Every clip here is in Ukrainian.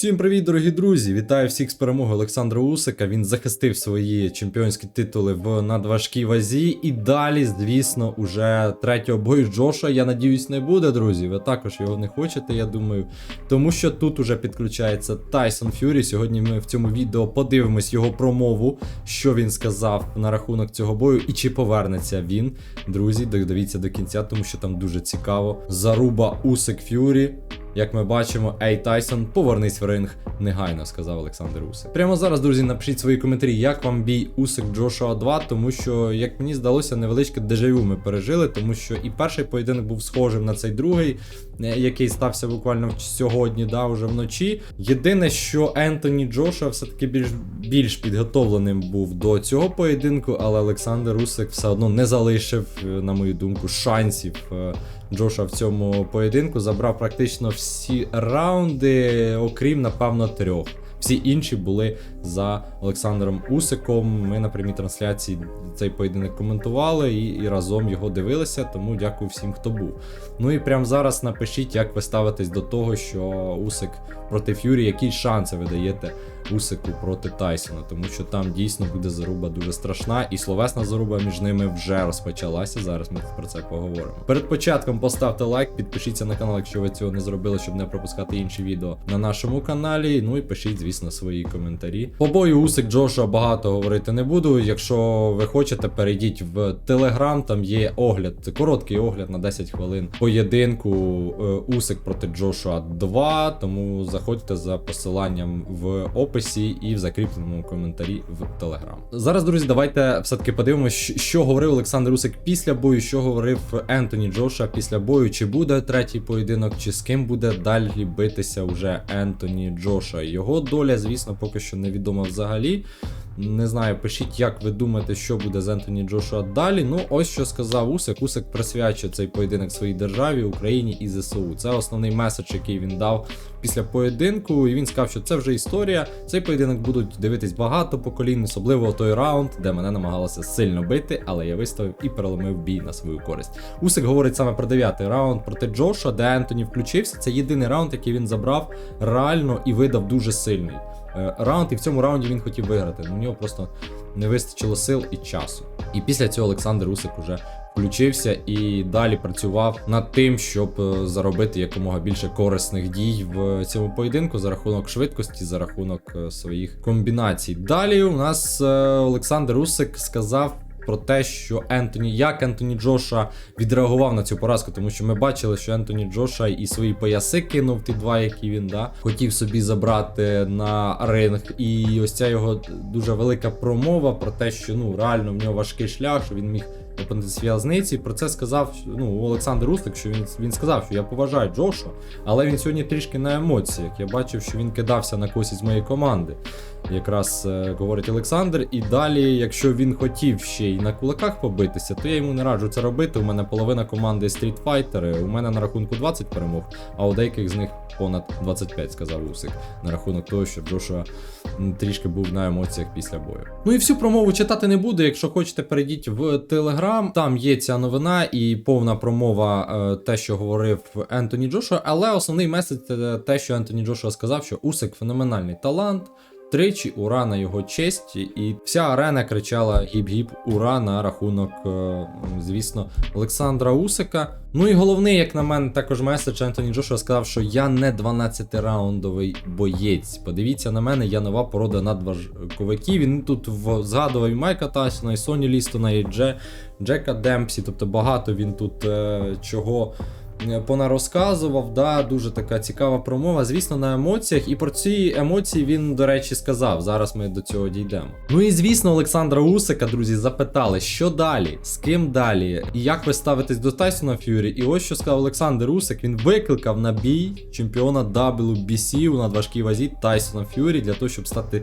Всім привіт, дорогі друзі! Вітаю всіх з перемогою Олександра Усика. Він захистив свої чемпіонські титули в надважкій вазі. І далі, звісно, уже третього бою Джоша, я надіюсь, не буде, друзі. Ви також його не хочете, я думаю. Тому що тут уже підключається Тайсон Фюрі. Сьогодні ми в цьому відео подивимось його промову, що він сказав на рахунок цього бою, і чи повернеться він. Друзі, дивіться до кінця, тому що там дуже цікаво. Заруба Усик Фюрі. Як ми бачимо, Ей Тайсон, повернись в ринг негайно, сказав Олександр Усик. Прямо зараз, друзі, напишіть свої коментарі, як вам бій Усик Джошуа 2, тому що, як мені здалося, невеличке дежавю ми пережили, тому що і перший поєдинок був схожим на цей другий, який стався буквально сьогодні, да, вже вночі. Єдине, що Ентоні Джошуа все-таки більш більш підготовленим був до цього поєдинку, але Олександр Усик все одно не залишив, е, на мою думку, шансів. е, Джоша в цьому поєдинку забрав практично всі раунди, окрім, напевно, трьох. Всі інші були за Олександром Усиком. Ми на прямій трансляції цей поєдинок коментували і, і разом його дивилися. Тому дякую всім, хто був. Ну і прямо зараз напишіть, як ви ставитесь до того, що Усик проти Ф'юрі, які шанси ви даєте Усику проти Тайсона, тому що там дійсно буде заруба дуже страшна, і словесна заруба між ними вже розпочалася. Зараз ми про це поговоримо. Перед початком поставте лайк, підпишіться на канал, якщо ви цього не зробили, щоб не пропускати інші відео на нашому каналі. Ну і пишіть, звісно, свої коментарі. По бою Усик Джоша багато говорити не буду. Якщо ви хочете, перейдіть в Телеграм, там є огляд, короткий огляд на 10 хвилин поєдинку е, Усик проти Джошуа 2. Тому заходьте за посиланням в описі і в закріпленому коментарі в Телеграм. Зараз, друзі, давайте все-таки подивимося, що говорив Олександр Усик після бою, що говорив Ентоні Джоша після бою. Чи буде третій поєдинок, чи з ким буде далі битися вже Ентоні Джоша. Його доля, звісно, поки що невідома взагалі. Не знаю, пишіть, як ви думаєте, що буде з Ентоні Джошуа далі. Ну, ось що сказав Усик. Усик присвячує цей поєдинок своїй державі, Україні і ЗСУ. Це основний меседж, який він дав після поєдинку. І він сказав, що це вже історія. Цей поєдинок будуть дивитись багато поколінь, особливо той раунд, де мене намагалося сильно бити, але я виставив і переломив бій на свою користь. Усик говорить саме про дев'ятий раунд проти Джоша, де Ентоні включився. Це єдиний раунд, який він забрав реально і видав дуже сильний. Е, раунд, і в цьому раунді він хотів виграти. У нього просто не вистачило сил і часу. І після цього Олександр Усик уже включився і далі працював над тим, щоб е, заробити якомога більше корисних дій в цьому поєдинку за рахунок швидкості, за рахунок е, своїх комбінацій. Далі у нас Олександр Усик сказав. Про те, що Ентоні, як Ентоні Джоша відреагував на цю поразку, тому що ми бачили, що Ентоні Джоша і свої пояси кинув ті два, які він да, хотів собі забрати на ринг. І ось ця його дуже велика промова про те, що ну реально в нього важкий шлях, що він міг опинитися в'язниці. Про це сказав ну, Олександр Устик, що він він сказав, що я поважаю Джоша, але він сьогодні трішки на емоціях. Я бачив, що він кидався на когось із моєї команди. Якраз е, говорить Олександр. І далі, якщо він хотів ще й на кулаках побитися, то я йому не раджу це робити. У мене половина команди стрітфайтери. У мене на рахунку 20 перемог, а у деяких з них понад 25, сказав Усик. На рахунок того, що Джошуа трішки був на емоціях після бою. Ну і всю промову читати не буду. Якщо хочете, перейдіть в Телеграм. Там є ця новина і повна промова, е, те, що говорив Ентоні Джошуа. Але основний меседж те, що Ентоні Джошуа сказав, що Усик феноменальний талант. Тричі ура на його честь, і вся арена кричала гіп-гіп ура на рахунок, е, звісно, Олександра Усика. Ну і головний, як на мене, також меседж Ентоні Джошуа сказав, що я не 12-раундовий боєць. Подивіться на мене, я нова порода надважковиків. Він тут згадував і Майка Тайсона, і Соні Лістона, і Дже, Джека Демпсі. Тобто багато він тут е, чого понарозказував. Да, дуже така цікава промова. Звісно, на емоціях. І про ці емоції він, до речі, сказав. Зараз ми до цього дійдемо. Ну і звісно, Олександра Усика, друзі, запитали, що далі, з ким далі, і як ви ставитесь до Тайсона Ф'юрі. І ось що сказав Олександр Усик. Він викликав на бій чемпіона WBC у надважкій вазі Тайсона Ф'юрі для того, щоб стати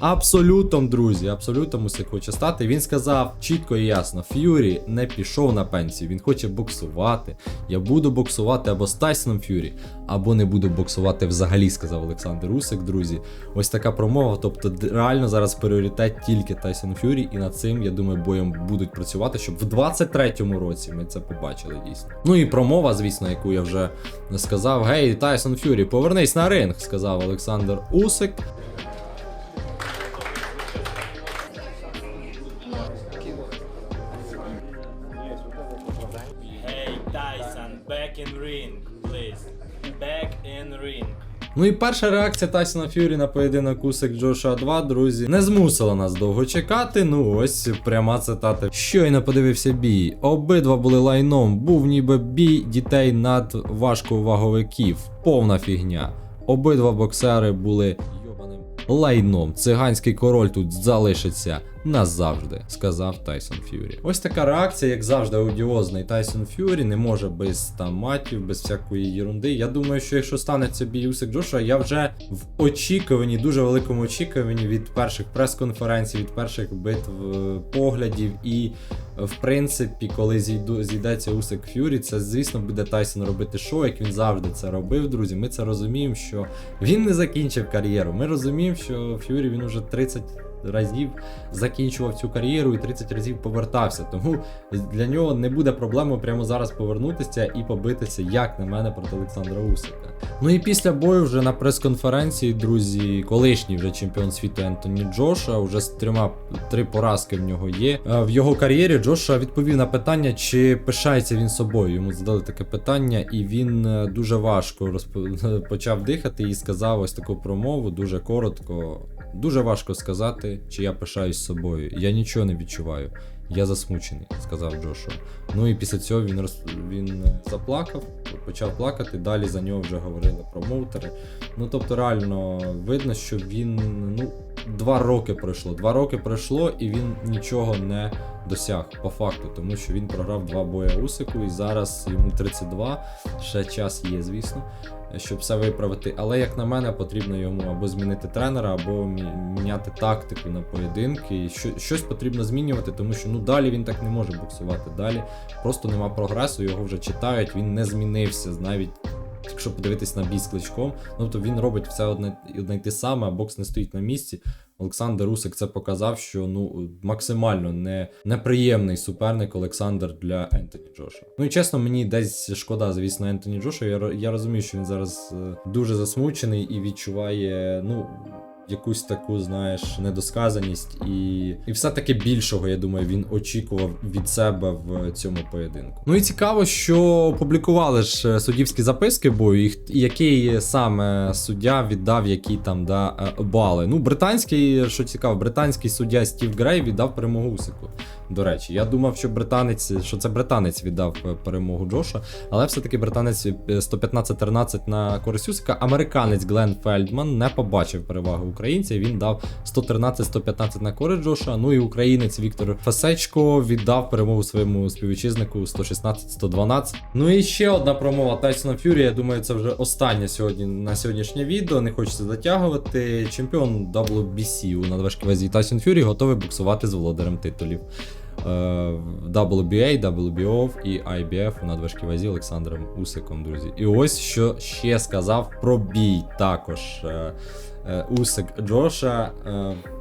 абсолютом, друзі, абсолютом Усик хоче стати. Він сказав чітко і ясно: Ф'юрі не пішов на пенсію. Він хоче боксувати. Я буду боксувати або з Тайсоном Ф'юрі, або не буду боксувати взагалі, сказав Олександр Усик, друзі. Ось така промова. Тобто, реально зараз пріоритет тільки Тайсон Ф'юрі, і над цим, я думаю, боєм будуть працювати, щоб в 23-му році ми це побачили дійсно. Ну і промова, звісно, яку я вже сказав: Гей, Тайсон Ф'юрі, повернись на ринг, сказав Олександр Усик. In ring, please. Back in ring. Ну і перша реакція Тайсона Ф'юрі на поєдинок Усик Джоша 2, друзі, не змусила нас довго чекати. Ну ось пряма цитата. Щойно подивився бій. Обидва були лайном. Був ніби бій дітей над важковаговиків. Повна фігня. Обидва боксери були лайном. Циганський король тут залишиться назавжди, сказав Тайсон Ф'юрі. Ось така реакція, як завжди, аудіозний Тайсон Ф'юрі, не може без там матів, без всякої єрунди. Я думаю, що якщо станеться бій Усик Джоша, я вже в очікуванні, дуже великому очікуванні від перших прес-конференцій, від перших битв е, поглядів. І в принципі, коли зійду, зійдеться Усик Ф'юрі, це звісно буде Тайсон робити шоу, як він завжди це робив, друзі. Ми це розуміємо, що він не закінчив кар'єру. Ми розуміємо, що Ф'юрі він уже 30 разів закінчував цю кар'єру і 30 разів повертався. Тому для нього не буде проблеми прямо зараз повернутися і побитися, як на мене, проти Олександра Усика. Ну і після бою вже на прес-конференції, друзі, колишній вже чемпіон світу Ентоні Джоша, вже з трьома три поразки в нього є. Е, В його кар'єрі Джоша відповів на питання, чи пишається він собою. Йому задали таке питання, і він е, дуже важко розп- почав дихати і сказав ось таку промову, дуже коротко. Дуже важко сказати, чи я пишаюсь собою. Я нічого не відчуваю. Я засмучений, сказав Джошуа. Ну і після цього він роз... він е, заплакав, почав плакати. Далі за нього вже говорили промоутери. Ну тобто, реально видно, що він ну два роки пройшло. Два роки пройшло, і він нічого не досяг по факту, тому що він програв два бої Усику, і зараз йому 32. Ще час є, звісно щоб все виправити. Але, як на мене, потрібно йому або змінити тренера, або міняти тактику на поєдинки. І щось потрібно змінювати, тому що ну далі він так не може боксувати. Далі просто нема прогресу, його вже читають, він не змінився навіть. Якщо подивитись на бій з кличком, ну то він робить все одне, одне й те саме, а бокс не стоїть на місці. Олександр Русик це показав, що ну максимально не, неприємний суперник Олександр для Ентоні Джоша. Ну і чесно, мені десь шкода, звісно, Ентоні Джоша. Я, я розумію, що він зараз е, дуже засмучений і відчуває, ну. Якусь таку, знаєш, недосказаність, і, і все-таки більшого, я думаю, він очікував від себе в цьому поєдинку. Ну і цікаво, що опублікували ж е, суддівські записки бою, і який саме суддя віддав які там да, е, бали. Ну, британський, що цікаво, британський суддя Стів Грей віддав перемогу Усику. До речі, я думав, що британець, що це британець віддав е, перемогу Джоша, але все-таки британець е, 115-13 на користь Усика. Американець Глен Фельдман не побачив переваги українця. Він дав 113-115 на користь Джоша. Ну і українець Віктор Фесечко віддав перемогу своєму співвітчизнику 116-112. Ну і ще одна промова Тайсона Фюрі. Я думаю, це вже остання сьогодні на сьогоднішнє відео. Не хочеться затягувати. Чемпіон WBC у надважкій вазі Тайсон Фюрі готовий буксувати з володарем титулів. Е, WBA, WBO і IBF у надважкій вазі Олександром Усиком, друзі. І ось що ще сказав про бій також. Е, е, Усик Джоша,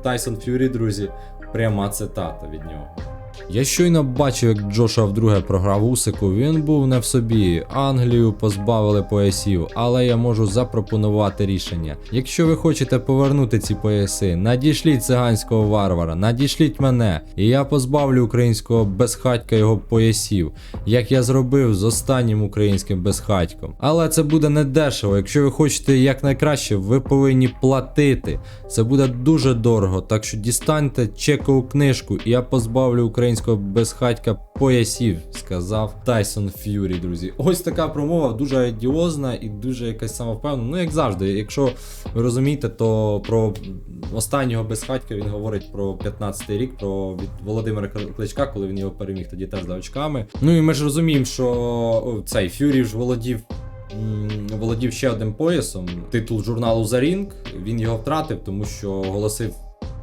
Тайсон Ф'юрі, друзі. Пряма цитата від нього. Я щойно бачив, як Джоша вдруге програв Усику. Він був не в собі. Англію позбавили поясів, але я можу запропонувати рішення. Якщо ви хочете повернути ці пояси, надішліть циганського варвара, надішліть мене, і я позбавлю українського безхатька його поясів, як я зробив з останнім українським безхатьком. Але це буде не дешево. Якщо ви хочете якнайкраще, ви повинні платити. Це буде дуже дорого, так що дістаньте чекову книжку, і я позбавлю українського безхатька поясів, сказав Тайсон Ф'юрі, друзі. Ось така промова дуже одіозна і дуже якась самовпевнена. Ну, як завжди, якщо ви розумієте, то про останнього безхатька він говорить про 15-й рік, про від Володимира Кличка, коли він його переміг тоді теж за очками. Ну і ми ж розуміємо, що цей Ф'юрі ж володів володів ще одним поясом. Титул журналу Ring. Він його втратив, тому що оголосив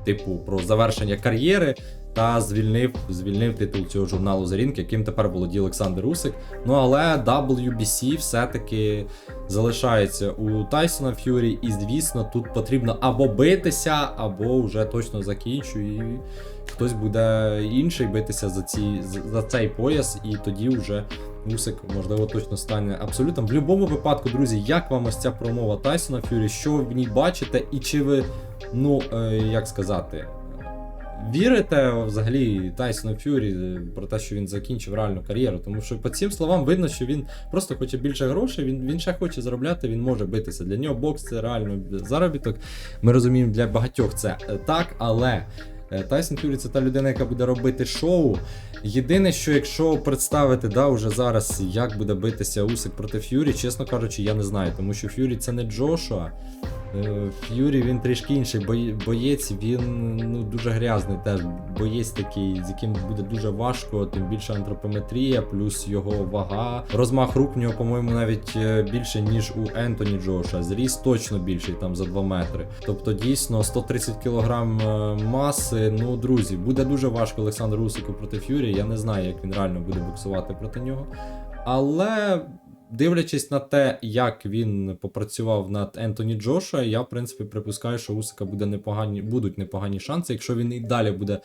типу, про завершення кар'єри. Та звільнив, звільнив титул цього журналу Ring, яким тепер володіє Олександр Усик. Ну але WBC все-таки залишається у Тайсона Ф'юрі, і звісно, тут потрібно або битися, або вже точно закінчує. Хтось буде інший битися за, ці, за цей пояс, і тоді вже Усик, можливо, точно стане абсолютом. В будь-якому випадку, друзі, як вам ось ця промова Тайсона Ф'юрі, що ви в ній бачите, і чи ви, ну, е, як сказати. Вірите взагалі Тайсону Ф'юрі е, про те, що він закінчив реальну кар'єру? Тому що по цим словам видно, що він просто хоче більше грошей, він, він ще хоче заробляти, він може битися. Для нього бокс це реально заробіток. Ми розуміємо, для багатьох це е, так, але е, Тайсон Ф'юрі це та людина, яка буде робити шоу. Єдине, що якщо представити да, уже зараз, як буде битися Усик проти Ф'юрі, чесно кажучи, я не знаю, тому що Ф'юрі це не Джошуа. Е, Ф'юрі він трішки інший боєць, він ну, дуже грязний теж боєць такий, з яким буде дуже важко, тим більше антропометрія, плюс його вага. Розмах рук в нього, по-моєму, навіть е, більше, ніж у Ентоні Джоша. Зріст точно більший, там за 2 метри. Тобто, дійсно, 130 кг маси. Ну, друзі, буде дуже важко Олександру Усику проти Ф'юрі. Я не знаю, як він реально буде боксувати проти нього. Але дивлячись на те, як він попрацював над Ентоні Джоша, я в принципі припускаю, що Усика буде непогані, будуть непогані шанси, якщо він і далі буде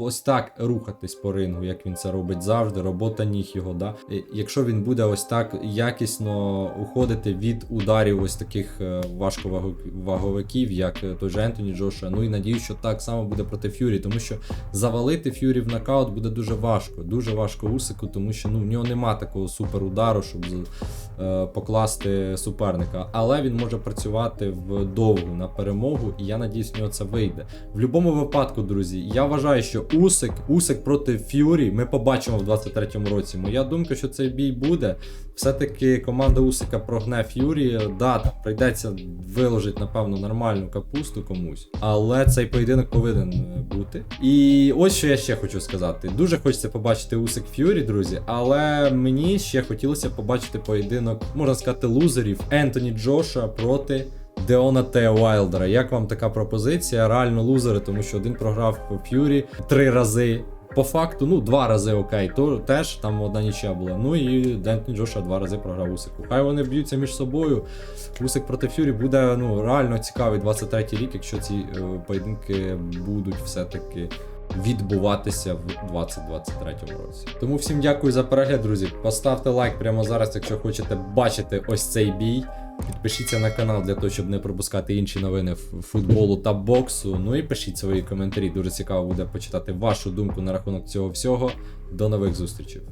ось так рухатись по рингу, як він це робить завжди, робота ніг його. Да? Якщо він буде ось так якісно уходити від ударів ось таких е, важковаговиків, як е, той же Ентоні Джоша. Ну і надію, що так само буде проти Ф'юрі, тому що завалити Ф'юрі в нокаут буде дуже важко. Дуже важко Усику, тому що ну, в нього нема такого суперудару, щоб е, покласти суперника. Але він може працювати в довгу на перемогу, і я надіюсь, в нього це вийде. В будь-якому випадку, друзі, я вважаю, що Усик, Усик проти Ф'юрі ми побачимо в 23-му році. Моя думка, що цей бій буде. Все-таки команда Усика прогне Ф'юрі. Да, прийдеться виложити, напевно, нормальну капусту комусь. Але цей поєдинок повинен е, бути. І ось що я ще хочу сказати. Дуже хочеться побачити Усик Ф'юрі, друзі. Але мені ще хотілося побачити поєдинок, можна сказати, лузерів Ентоні Джоша проти. Деона Тео Вайлдера. Як вам така пропозиція? Реально лузери, тому що один програв по Ф'юрі три рази. По факту, ну, два рази окей, то теж там одна нічия була. Ну і Дентон Джоша два рази програв Усику. Хай вони б'ються між собою. Усик проти Ф'юрі буде ну, реально цікавий 23-й рік, якщо ці е, поєдинки будуть все-таки відбуватися в 2023 році. Тому всім дякую за перегляд, друзі. Поставте лайк прямо зараз, якщо хочете бачити ось цей бій. Підпишіться на канал для того, щоб не пропускати інші новини футболу та боксу. Ну і пишіть свої коментарі. Дуже цікаво буде почитати вашу думку на рахунок цього всього. До нових зустрічей.